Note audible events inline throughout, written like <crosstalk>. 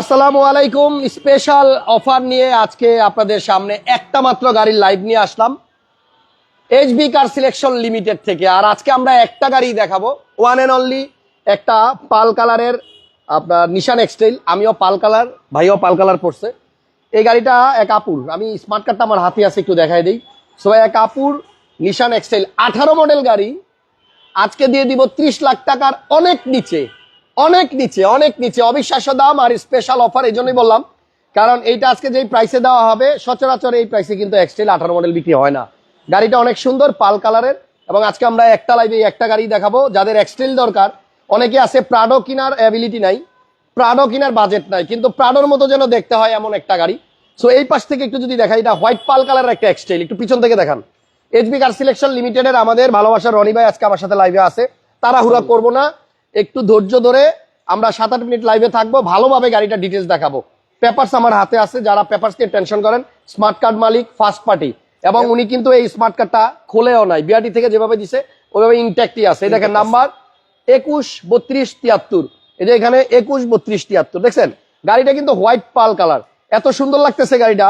আসসালামু আলাইকুম। Special offer নিয়ে আজকে আপনাদের সামনে একটা মাত্র গাড়ির লাইভ নিয়ে আসলাম। এইচবি কার সিলেকশন লিমিটেড থেকে। আর আজকে আমরা একটা গাড়ি দেখাবো। ওয়ান অ্যান্ড অনলি একটা পাল কালারের, আপনার নিশান এক্সটাইল আমিও পাল কালার, ভাইও পাল কালার পড়ছে এই গাড়িটা এক আপুর। আমি স্মার্ট কার্ডটা আমার হাতে আছে, একটু দেখাই দিই। সবাই এক আপুর নিশান এক্সটাইল আঠারো মডেল গাড়ি। আজকে দিয়ে দিব ত্রিশ লাখ টাকার অনেক নিচে। অনেক নিচে অনেক নিচে। অবিশ্বাস্য দাম আর স্পেশাল অফার এই জন্যই বললাম। কারণ এইটা আজকে যেই প্রাইসে দেওয়া হবে সচরাচর এই প্রাইসে কিন্তু এক্সটেল আঠারো মডেল বিক্রি হয় না। গাড়িটা অনেক সুন্দর পাল কালারের এবং আজকে আমরা একটা লাইভে একটা গাড়ি দেখাবো যাদের এক্সটেল দরকার। অনেকে আছে প্রাডো কেনার অ্যাবিলিটি নাই প্রাডো কেনার বাজেট নাই কিন্তু প্রাডোর মতো যেন দেখতে হয় এমন একটা গাড়ি। সো এই পাশ থেকে একটু যদি দেখা এটা হোয়াইট পাল কালারের একটা এক্সটেল একটু পিছন থেকে দেখান। এইচবি কার সিলেকশন লিমিটেডের আমাদের ভালোবাসার রনি ভাই আজকে আমার সাথে লাইভে আছে। তাড়াহুড়া করব না। একটু ধৈর্য ধরে আমরা সাত আট মিনিট লাইভে থাকব ভালোভাবে গাড়িটা ডিটেলস দেখাবো। পেপারস আমার হাতে আছে যারা পেপারস নিয়ে টেনশন করেন স্মার্ট কার্ড মালিক ফার্স্ট পার্টি এবং উনি কিন্তু এই স্মার্ট কার্ডটা খোলেও নাই। বিআরটি থেকে যেভাবে দিছে ওইভাবে ইনট্যাক্টই আছে। এই দেখেন নাম্বার একুশ বত্রিশ তিয়াত্তর। এই যে এখানে একুশ বত্রিশ তিয়াত্তর। দেখছেন? গাড়িটা কিন্তু হোয়াইট পাল কালার এত সুন্দর লাগতেছে গাড়িটা।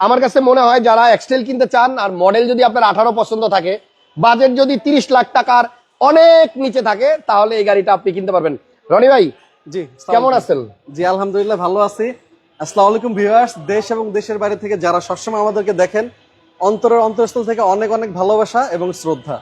আমার কাছে মনে হয় যারা এক্সটেল কিনতে চান আর মডেল যদি আপনার আঠারো পছন্দ থাকে বাজেট যদি তিরিশ লাখ টাকার অনেক নিচে থাকে তাহলে এই গাড়িটা আপনি কিনতে পারবেন। রনি ভাই জি কেমন আছেন? জি আলহামদুলিল্লাহ ভালো আছি। আসসালামু আলাইকুম ভিউয়ার্স দেশ এবং দেশের বাইরে থেকে যারা সবসময় আমাদেরকে দেখেন অন্তরের অন্তরস্থল থেকে অনেক অনেক ভালোবাসা এবং শ্রদ্ধা।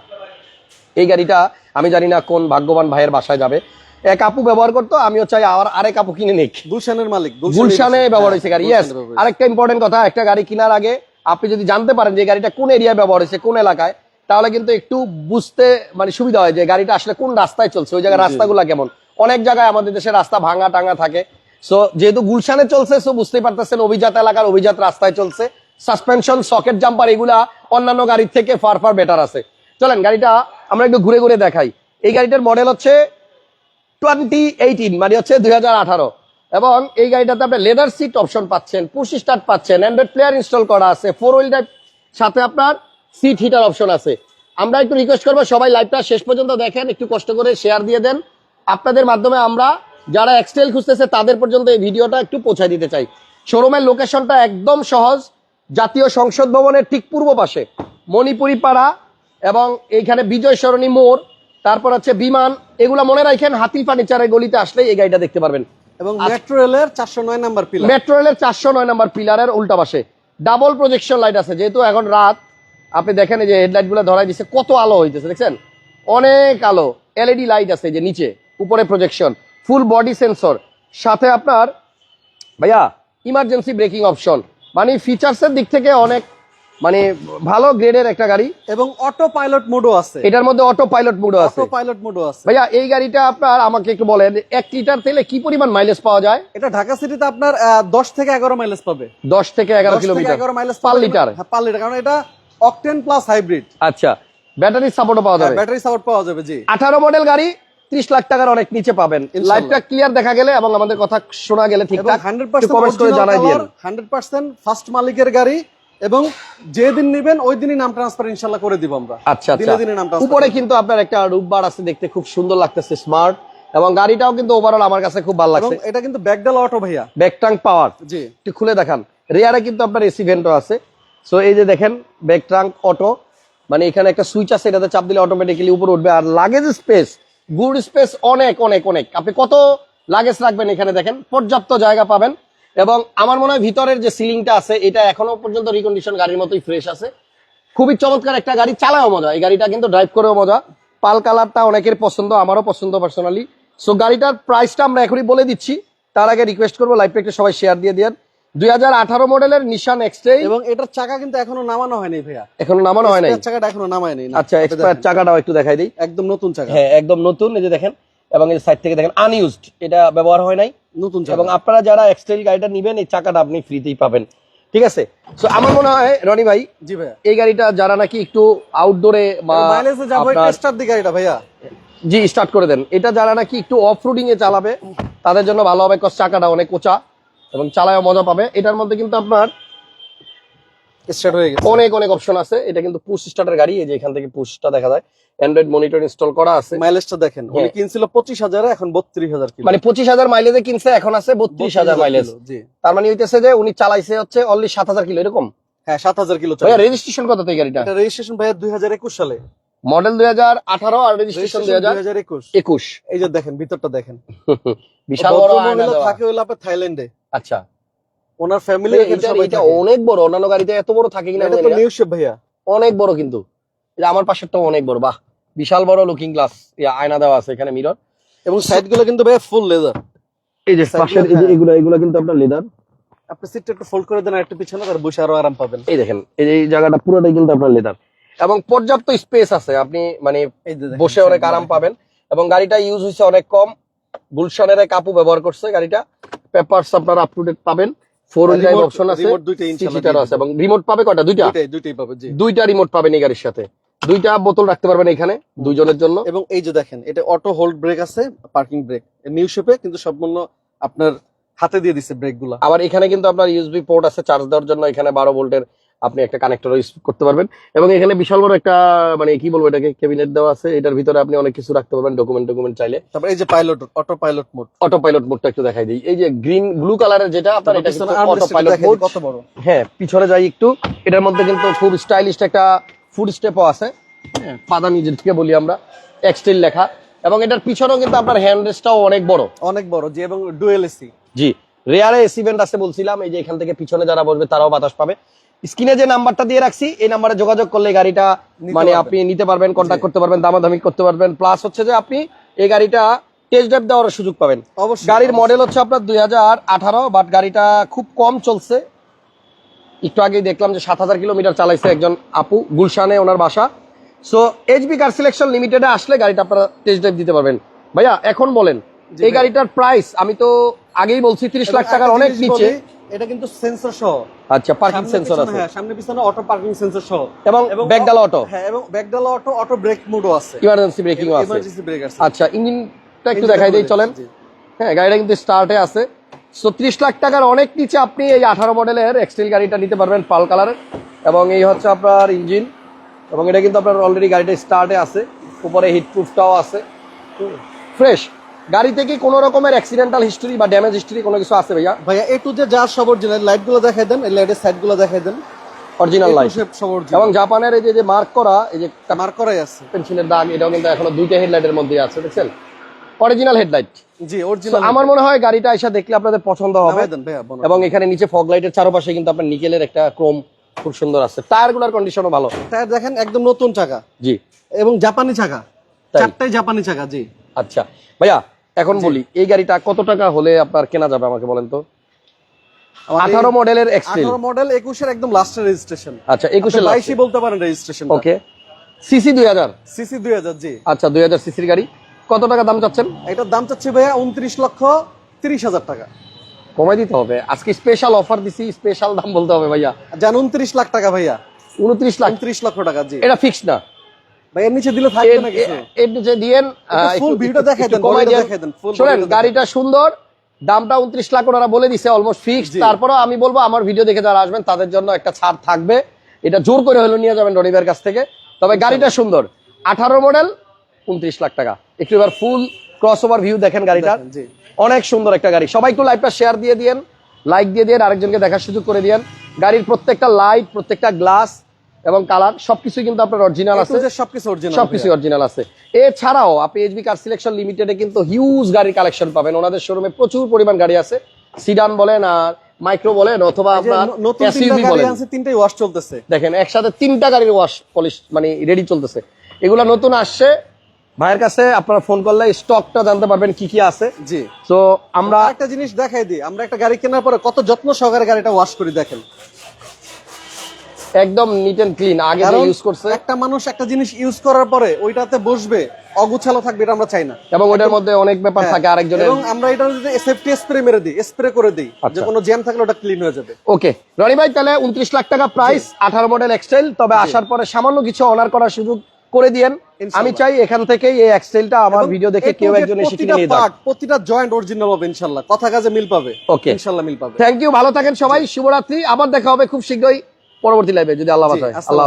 এই গাড়িটা আমি জানি না কোন ভাগ্যবান ভাইয়ের বাসায় যাবে। এক আপু ব্যবহার করতো আমিও চাই আর আরেক আপু কিনে নিক। গুলশানের মালিক গুলশানে ব্যবহার হয়েছে গাড়ি ইয়েস। আরেকটা ইম্পর্টেন্ট কথা একটা গাড়ি কেনার আগে আপনি যদি জানতে পারেন যে গাড়িটা কোন এরিয়ায় ব্যবহার হয়েছে কোন এলাকায় তাহলে কিন্তু একটু বুঝতে মানে সুবিধা হয় যে গাড়িটা আসলে কোন রাস্তায় চলছে ওই জায়গায় রাস্তাগুলো কেমন? অনেক জায়গায় আমাদের দেশে রাস্তা ভাঙা টাঙা থাকে। সো যেহেতু গুলশানে চলছে সো বুঝতেই পারতেছেন অভিজাত এলাকার অভিজাত রাস্তায় চলছে। সাসপেনশন সকেট জাম্পার এগুলা অন্যান্য গাড়ির থেকে ফার ফার বেটার আছে। চলেন গাড়িটা আমরা একটু ঘুরে ঘুরে দেখাই। এই গাড়িটার মডেল হচ্ছে টোয়েন্টি এইটিন মানে হচ্ছে দুই হাজার আঠারো। এবং এই গাড়িটাতে আপনি লেদার সিট অপশন পাচ্ছেন পুশ স্টার্ট পাচ্ছেন অ্যান্ড্রয়েড প্লেয়ার ইনস্টল করা আছে ফোর হুইল ড্রাইভ সাথে আপনার সিট হিটার অপশন আছে। আমরা একটু রিকোয়েস্ট করব সবাই লাইভটা শেষ পর্যন্ত দেখেন একটু কষ্ট করে শেয়ার দিয়ে দেন। আপনাদের মাধ্যমে আমরা যারা এক্সটেল খুঁজতেছে তাদের পর্যন্ত এই ভিডিওটা একটু পৌঁছায় দিতে চাই। শোরুমের লোকেশনটা একদম সহজ জাতীয় সংসদ ভবনের ঠিক পূর্ব পাশে মণিপুরি পাড়া এবং এইখানে বিজয় সরণী মোড় তারপর হচ্ছে বিমান এগুলা মনে রাখেন হাতি ফার্নিচারের গলিতে আসলে এই গাড়িটা দেখতে পারবেন। এবং মেট্রো রেলের চারশো নয় নাম্বার পিলার মেট্রো রেলের চারশো নয় নম্বর পিলারের উল্টা পাশে। ডাবল প্রজেকশন লাইট আছে যেহেতু এখন রাত আপনি দেখেন এই যে হেডলাইটগুলো ধরাই দিচ্ছে কত আলো হইতেছে দেখছেন? অনেক আলো এলইডি লাইট আছে যে নিচে উপরে প্রজেকশন ফুল বডি সেন্সর সাথে আপনার ভাইয়া ইমার্জেন্সি ব্রেকিং অপশন মানে ফিচার্সের দিক থেকে অনেক মানে ভালো গ্রেডের একটা গাড়ি। এবং অটো পাইলট মোডও আছে। এটার মধ্যে অটো পাইলট মোডও আছে। অটো পাইলট মোডও আছে। ভাইয়া এই গাড়িটা আপনার আমাকে একটু বলেন এক লিটার তেলে কি পরিমাণ মাইলেজ পাওয়া যায়? এটা ঢাকা সিটিতে আপনার আহ, দশ থেকে এগারো মাইলেজ পাবে। দশ থেকে এগারো 10 থেকে কিলোমিটার 11 মাইলেজ পার লিটার হ্যাঁ পার লিটার কারণ এটা অকটেন প্লাস হাইব্রিড। আচ্ছা ব্যাটারি সাপোর্টও পাওয়া যাবে। ব্যাটারি সাপোর্ট পাওয়া যাবে জি। আঠারো মডেল গাড়ি ত্রিশ লাখ টাকার অনেক নিচে পাবেন। লাইফটা ক্লিয়ার দেখা গেলে এবং আমাদের কথা শোনা গেলে ঠিকঠাক হান্ড্রেড একটু কমেন্টস করে জানাই দিন হান্ড্রেড পার্সেন্ট ফার্স্ট মালিকের গাড়ি এবং যেদিন নিবেন ওই দিনই নাম ট্রান্সফার ইনশাল্লাহ করে দিব আমরা। আচ্ছা আচ্ছা। দিনে দিনে নাম transfer উপরে কিন্তু আপনার একটা রূপবার আছে দেখতে খুব সুন্দর লাগতেছে স্মার্ট এবং গাড়িটাও কিন্তু ওভারঅল আমার কাছে খুব ভালো লাগছে। এটা কিন্তু ব্যাকডাল অটো ভাইয়া। ব্যাকটাং পাওয়ার জি। একটু খুলে দেখান। রেয়ারে কিন্তু আপনার এসি ভেন্টও আছে। সো এই যে দেখেন ব্যাক ট্রাঙ্ক অটো মানে এখানে একটা সুইচ আছে, এটাতে চাপ দিলে অটোমেটিক্যালি উপরে উঠবে। আর লাগেজ স্পেস গুড স্পেস অনেক অনেক অনেক। আপনি কত লাগেজ রাখবেন এখানে দেখেন, পর্যাপ্ত জায়গা পাবেন। এবং আমার মনে হয় ভিতরের যে সিলিংটা আছে, এটা এখনও পর্যন্ত রিকন্ডিশন গাড়ির মতোই ফ্রেশ আছে। খুবই চমৎকার একটা গাড়ি চালাও মজা। এই গাড়িটা কিন্তু ড্রাইভ করেও মজা। পাল কালারটা অনেকের পছন্দ, আমারও পছন্দ পার্সোনালি সো গাড়িটার প্রাইসটা আমরা এখনই বলে দিচ্ছি। তার আগে রিকোয়েস্ট করব লাইভটা একটু সবাই শেয়ার দিয়ে দেন। দুই হাজার আঠারো মডেলের নিশান এক্সট্রেই এবং এটার চাকা কিন্তু এখনও নামানো হয়নি ভাইয়া। এখনও নামানো হয় নাই এটার চাকাটা এখনও নামায়নি। না। আচ্ছা এক্সপায়ার চাকাটাও একটু দেখাই দিই। একদম নতুন চাকা। হ্যাঁ একদম নতুন এই যে দেখেন। এবং এই সাইড থেকে দেখেন আনইউজড এটা ব্যবহার হয় নাই। নতুন চাকা। এবং আপনারা যারা এক্সটাইল গাড়িটা নিবেন এই চাকাটা আপনি ফ্রিতেই পাবেন। ঠিক আছে? সো আমার মনে হয় রনি ভাই জি ভাইয়া। এই গাড়িটা যারা নাকি একটু আউটডোরে বা মাইলেজে যাব টেস্টার দিকে এটা ভাইয়া। জি স্টার্ট করে দেন। এটা যারা নাকি একটু অফ রোডিং এ চালাবে তাদের জন্য ভালো হবে কস চাকাটা অনেক উঁচা। এবং চালায় মজা পাবে। এটার মধ্যে কিন্তু আপনার স্টার্ট হয়ে গেছে। অনেক অনেক অপশন আছে। এটা কিন্তু পুশ স্টার্টের গাড়ি এই যে এখান থেকে পুশটা দেখা যায়। অ্যান্ড্রয়েড মনিটর ইনস্টল করা আছে। মাইলেজটা দেখেন উনি। কিনছিল পঁচিশ হাজারে এখন বত্রিশ হাজার কিলো মানে পঁচিশ হাজার মাইলেজে কিনছে এখন আছে বত্রিশ হাজার মাইলেজ জি। তার মানে হইতেছে যে উনি চালাইছে হচ্ছে অনলি সাত হাজার কিলো এরকম? হ্যাঁ সাত হাজার কিলো ভাইয়া রেজিস্ট্রেশন কত এই গাড়িটা? এটা রেজিস্ট্রেশন হাজার একুশ সালে। মডেল দুই হাজার আঠারো আর রেজিস্ট্রেশন দুই হাজার দুই হাজার একুশ। একুশ। এই যে দেখেন ভিতরটা দেখেন। <laughs> বিশাল বড় আয়না থাকে হইল আপনার থাইল্যান্ডে। আচ্ছা। ওনার ফ্যামিলি এটা এটা অনেক বড় অন্যান্য গাড়িতে এত বড় থাকে কিনা এটা তো। নিউ শেপ ভাইয়া। অনেক বড় কিন্তু। এটা আমার পাশেরটাও অনেক বড় বাহ। বিশাল বড় লুকিং গ্লাস আয়না দেওয়া আছে এখানে মিরর এবং সাইডগুলো কিন্তু ভাইয়া ফুল লেদার এই যে পাশের এই যে হ্যাঁ। এগুলো এগুলো কিন্তু আপনার লেদার আপনি সিটটা একটু ফোল্ড করে দেন আর একটু পিছনে তার বসে আরও আরাম পাবেন। এই দেখেন এই যে জায়গাটা পুরোটাই কিন্তু আপনার লেদার এবং পর্যাপ্ত স্পেস আছে আপনি মানে বসে অনেক আরাম পাবেন। এবং গাড়িটা ইউজ হয়েছে অনেক কম। গুলশানের এক আপু ব্যবহার করছে গাড়িটা। পেপারস আপনারা আপ টু ডেট পাবেন ফোর ইন ড্রাইভ অপশন আছে। remote দুইটা সিট ইনশাআল্লাহ সিটার আছে। এবং রিমোট পাবে কয়টা? দুইটা? দুইটাই পাবে জি। দুইটা রিমোট পাবেন এই গাড়ির সাথে। দুইটা বোতল রাখতে পারবেন এখানে দুইজনের জন্য। এবং এই যে দেখেন এটা অটো হোল্ড ব্রেক আছে পার্কিং ব্রেক নিউ শেপে কিন্তু সম্পূর্ণ আপনার হাতে দিয়ে দিছে ব্রেকগুলো। আবার এখানে কিন্তু আপনার ইউএসবি পোর্ট আছে চার্জ দেওয়ার জন্য এখানে বারো ভোল্টের আপনি একটা কানেক্টর ইউজ করতে পারবেন। এবং এখানে বিশাল বড় একটা মানে কি বলব এটাকে ক্যাবিনেট দেওয়া আছে। এটার ভিতরে আপনি অনেক কিছু রাখতে পারবেন ডকুমেন্ট ডকুমেন্ট চাইলে। তারপর এই যে pilot auto pilot mode auto pilot মোডটা একটু দেখাই দিই। এই যে গ্রিন ব্লু কালারের যেটা আপনার এটা কিন্তু অটো পাইলট মোড কত বড়? হ্যাঁ পিছনে যাই একটু। এটার মধ্যে কিন্তু খুব স্টাইলিশ একটা ফুড স্টেপও আছে। হ্যাঁ, পাদা নিজের থেকে বলি আমরা। এক্সটেল লেখা। এবং এটার পিছনেও কিন্তু আপনার হ্যান্ড রেস্টটাও অনেক বড়। অনেক বড় যে এবং ডুয়েল এসি জি রেয়ারে এসি ভেন্ট আছে বলছিলাম। এই যে এখান থেকে পিছনে যারা বসবে তারাও বাতাস পাবে। স্ক্রিনে যে নাম্বারটা দিয়ে রাখছি এই নাম্বারে যোগাযোগ করলে গাড়িটা মানে আপনি নিতে পারবেন কন্ট্যাক্ট করতে পারবেন দামাদামি করতে পারবেন। প্লাস হচ্ছে যে আপনি এই গাড়িটা টেস্ট ড্রাইভ দেওয়ার সুযোগ পাবেন। অবশ্যই গাড়ির মডেল হচ্ছে আপনার দুই হাজার আঠারো বাট গাড়িটা খুব কম চলছে। একটু আগেই দেখলাম যে সাত হাজার কিলোমিটার চালাইছে একজন আপু গুলশানে ওনার বাসা। সো এইচবি কার সিলেকশন লিমিটেডে আসলে গাড়িটা আপনারা টেস্ট ড্রাইভ দিতে পারবেন। ভাইয়া এখন বলেন এই গাড়িটার প্রাইস আমি তো আগেই বলছি তিরিশ লাখ টাকার অনেক নিচে। এটা কিন্তু সেন্সর সহ। আচ্ছা পার্কিং সেন্সর আছে। হ্যাঁ সামনে পিছনে অটো পার্কিং সেন্সর সহ। এবং ব্যাকডালা অটো হ্যাঁ এবং ব্যাকডালা অটো অটো ব্রেক মোডও আছে। ইমার্জেন্সি ব্রেকিংও আছে। ইমার্জেন্সি ব্রেক আছে। আচ্ছা ইঞ্জিনটা একটু দেখাই দিই চলেন। হ্যাঁ গাড়িটা কিন্তু স্টার্টে আছে। সো ত্রিশ লাখ টাকার অনেক নিচে আপনি এই আঠারো মডেলের এক্সটেল গাড়িটা নিতে পারবেন পাল কালারের এবং এই হচ্ছে আপনার ইঞ্জিন এবং এটা কিন্তু আপনার অলরেডি গাড়িটা স্টার্টে আছে। উপরে হিটপ্রুফটাও আছে। ফ্রেশ গাড়িতে কি কোনো রকমের অ্যাক্সিডেন্টাল হিস্টরি বা ড্যামেজ হিস্টরি কোনো কিছু আছে ভাইয়া? ভাইয়া এ টু যে যা সব অরিজিনাল লাইটগুলো দেখাই দেন এই লাইটের সাইডগুলো দেখাই দেন। অরিজিনাল লাইট এবং জাপানের এই যে যে মার্ক করা এই যে মার করাই আছে। পেন্সিলের দাগ এটাও কিন্তু এখনও দুইটা হেডলাইটের মধ্যে আছে দেখছেন? অরিজিনাল হেডলাইট জি অরিজিনাল আমার মনে হয় গাড়িটা এসে দেখলে আপনাদের পছন্দ হবে। এবং এখানে নিচে ফগ লাইটের চারপাশে কিন্তু আপনার নিকেলের একটা ক্রোম খুব সুন্দর আছে। টায়ারগুলার কন্ডিশনও ভালো। টায়ার দেখেন একদম নতুন চাকা। জি। এবং জাপানি চাকা? চারটাই জাপানি চাকা জি। আচ্ছা। ভাইয়া এখন বলি এই গাড়িটা কত টাকা হলে আপনার কেনা যাবে আমাকে বলেন তো? আঠারো মডেলের আঠারো মডেল একুশের একদম লাস্টের রেজিস্ট্রেশন আচ্ছা একুশে বাইশই বলতে পারেন রেজিস্ট্রেশন ওকে। সিসি দুই হাজার। সিসি দুই হাজার জি। আচ্ছা দুই হাজার সিসির গাড়ি। কত টাকা দাম চাচ্ছেন? এটার দাম চাচ্ছি ভাইয়া উনত্রিশ লক্ষ তিরিশ হাজার টাকা। কমাই দিতে হবে। আজকে স্পেশাল অফার দিছি স্পেশাল দাম বলতে হবে ভাইয়া। জান উনত্রিশ লাখ টাকা ভাইয়া। উনত্রিশ লাখ। উনত্রিশ লক্ষ টাকা জি। এটা ফিক্স না। ভাইয়া নিচে দিলে থাকবে না কিছু। এর- এর নিচে দিয়েন ফুল একটু- দেখাই দেন কমাই দেখাই দেন ফুল গাড়িটা সুন্দর দামটা উনত্রিশ লাখ ওনারা বলে দিছে অলমোস্ট ফিক্স। আমি বলব আমার ভিডিও দেখে যারা আসবেন তাদের জন্য একটা ছাড় থাকবে। এটা জোর করে হলেও নিয়ে যাবেন রনিবের কাছ থেকে। তবে গাড়িটা সুন্দর। আঠারো মডেল উনত্রিশ লাখ টাকা। একটু এবার ফুল ক্রস ওভার ভিউ দেখেন গাড়িটার অনেক সুন্দর একটা গাড়ি। সবাই একটু লাইভটা শেয়ার দিয়ে দিয়েন লাইক দিয়ে দিয়েন আরেকজনকে দেখার সুযোগ করে দিয়েন। গাড়ির প্রত্যেকটা লাইট প্রত্যেকটা গ্লাস এবং কালার সবকিছু কিন্তু আপনার অরিজিনাল আছে। সবকিছু অরিজিনাল সবকিছু অরিজিনাল আছে। এছাড়াও আপনি এইচবি কার সিলেকশন লিমিটেডে কিন্তু হিউজ গাড়ির কালেকশন পাবেন। ওনাদের শোরুমে প্রচুর পরিমাণ গাড়ি আছে। সিডান বলেন আর মাইক্রো বলেন অথবা আপনার এসইউভি বলেন। তিনটাই ওয়াশ চলতেছে। দেখেন একসাথে তিনটা গাড়ির ওয়াশ পলিশ মানে রেডি চলতেছে। এগুলা নতুন আসছে। ভাইয়ের কাছে আপনারা ফোন করলে স্টকটা জানতে পারবেন কি কি আছে। জি। তো আমরা আমরা একটা জিনিস দেখাই দিই। আমরা একটা গাড়ি কেনার পরে কত যত্ন সহকারে গাড়িটা ওয়াশ করি দেখেন। একদম নিট এন্ড ক্লিন আগে যে ইউজ করছে। একটা মানুষ একটা জিনিস ইউজ করার পরে ওইটাতে বসবে অগুছালো থাকবে এটা আমরা চাই না। এবং ওটার মধ্যে অনেক ব্যাপার হ্যাঁ, থাকে আরেকজনের। এবং আমরা এটা যদি সেফটি স্প্রে মেরে দিই স্প্রে করে দিই যে আচ্ছা। কোনো জ্যাম থাকলে ওটা ক্লিন হয়ে যাবে। ওকে রনি ভাই তাহলে উনত্রিশ লাখ টাকা প্রাইস আঠারো মডেল এক্সেল তবে আসার পরে সামান্য কিছু অনার করার সুযোগ করে দিয়েন। আমি চাই এখান থেকে এই এক্সেলটা আমার ভিডিও দেখে কেউ একজন এসে কিনে প্রতিটা নিয়ে যাক প্রতিটা জয়েন্ট অরিজিনাল হবে ইনশাআল্লাহ কথা কাজে মিল পাবে. ইনশাআল্লাহ মিল পাবে। থ্যাংক ইউ ভালো থাকেন সবাই। শুভরাত্রি। আবার দেখা হবে খুব শীঘ্রই। পরবর্তী লাইভে যদি আল্লাহ আল্লাহ।